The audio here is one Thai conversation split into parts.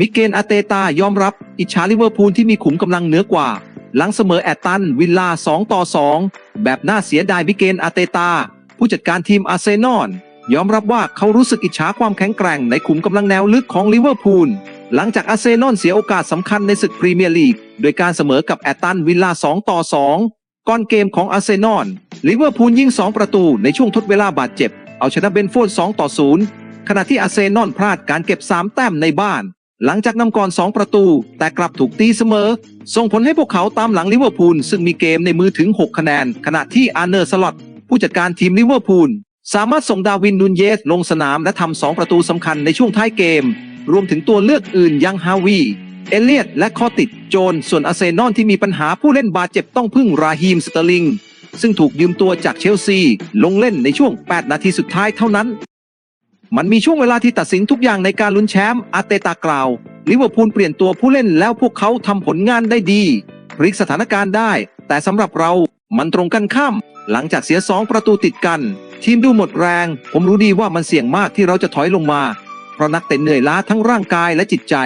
มิเกลอาเตตายอมรับอิจฉาลิเวอร์พูลที่มีขุมกำลังเหนือกว่า หลังเสมอแอตตันวิลล่า 2 ต่อ 2 แบบน่าเสียดายมิเกลอาเตตา ผู้จัดการทีมอาร์เซนอลยอมรับว่าเขารู้สึกอิจฉาความแข็งแกร่งในขุมกำลังแนวลึกของลิเวอร์พูลหลังจากอาร์เซนอลเสียโอกาสสำคัญในศึกพรีเมียร์ลีกโดยการเสมอกับแอตตันวิลล่า 2 ต่อ 2 ก่อนเกมของอาร์เซนอลลิเวอร์พูลยิง 2 ประตูในช่วงทดเวลาบาดเจ็บ เอาชนะเบนฟร์ด2ต่อ 0 ขณะที่อาร์เซนอลพลาดการเก็บ 3 แต้มในบ้าน หลังจากนำก่อน 2 ประตู แต่กลับถูกตีเสมอ ส่งผลให้พวกเขาตามหลังลิเวอร์พูลซึ่งมีเกมในมือถึง 6 คะแนน ขณะที่อาร์เนอร์สล็อตผู้จัดการทีมลิเวอร์พูลสามารถส่งดาวินนูนเยสลงสนามและทำ 2 ประตูสำคัญในช่วงท้ายเกม รวมถึงตัวเลือกอื่นยังฮาวี เอเลียตและคอติดโจน ส่วนอาเซนอลที่มีปัญหาผู้เล่นบาดเจ็บต้องพึ่งราฮีมสเตอร์ลิงซึ่งถูกยืมตัวจากเชลซี ลงเล่นในช่วง 8 นาทีสุดท้ายเท่านั้น มันมีช่วงเวลาที่ตัดสินทุกอย่างในการลุ้นแชมป์อาเตตากล่าวลิเวอร์พูลเปลี่ยนตัวผู้เล่นแล้วพวกเขาทำผลงานได้ดีพลิกสถานการณ์ได้ แต่สำหรับเรามันตรงกันข้าม หลังจากเสียสองประตูติดกัน ทีมดูหมดแรง ผมรู้ดีว่ามันเสี่ยงมากที่เราจะถอยลงมา เพราะนักเตะเหนื่อยล้าทั้งร่างกายและจิตใจ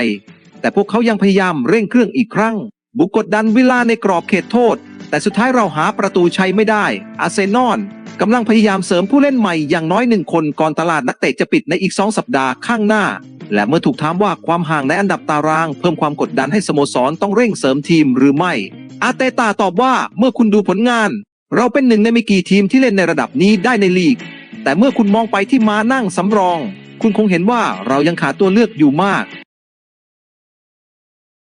แต่พวกเขายังพยายามเร่งเครื่องอีกครั้ง บุกกดดันวิลาในกรอบเขตโทษ แต่สุดท้ายเราหาประตูชัยไม่ได้ อาร์เซนอล กำลังพยายามเสริมผู้เล่นใหม่อย่างน้อยหนึ่งคนก่อนตลาดนักเตะจะปิดในอีกสองสัปดาห์ข้างหน้า และเมื่อถูกถามว่าความห่างในอันดับตาราง เพิ่มความกดดันให้สโมสรต้องเร่งเสริมทีมหรือไม่ อาเตตาตอบว่าเมื่อคุณดูผลงาน เราเป็นหนึ่งในไม่กี่ทีมที่เล่นในระดับนี้ได้ในลีก แต่เมื่อคุณมองไปที่มานั่งสำรอง คุณคงเห็นว่าเรายังขาดตัวเลือกอยู่มาก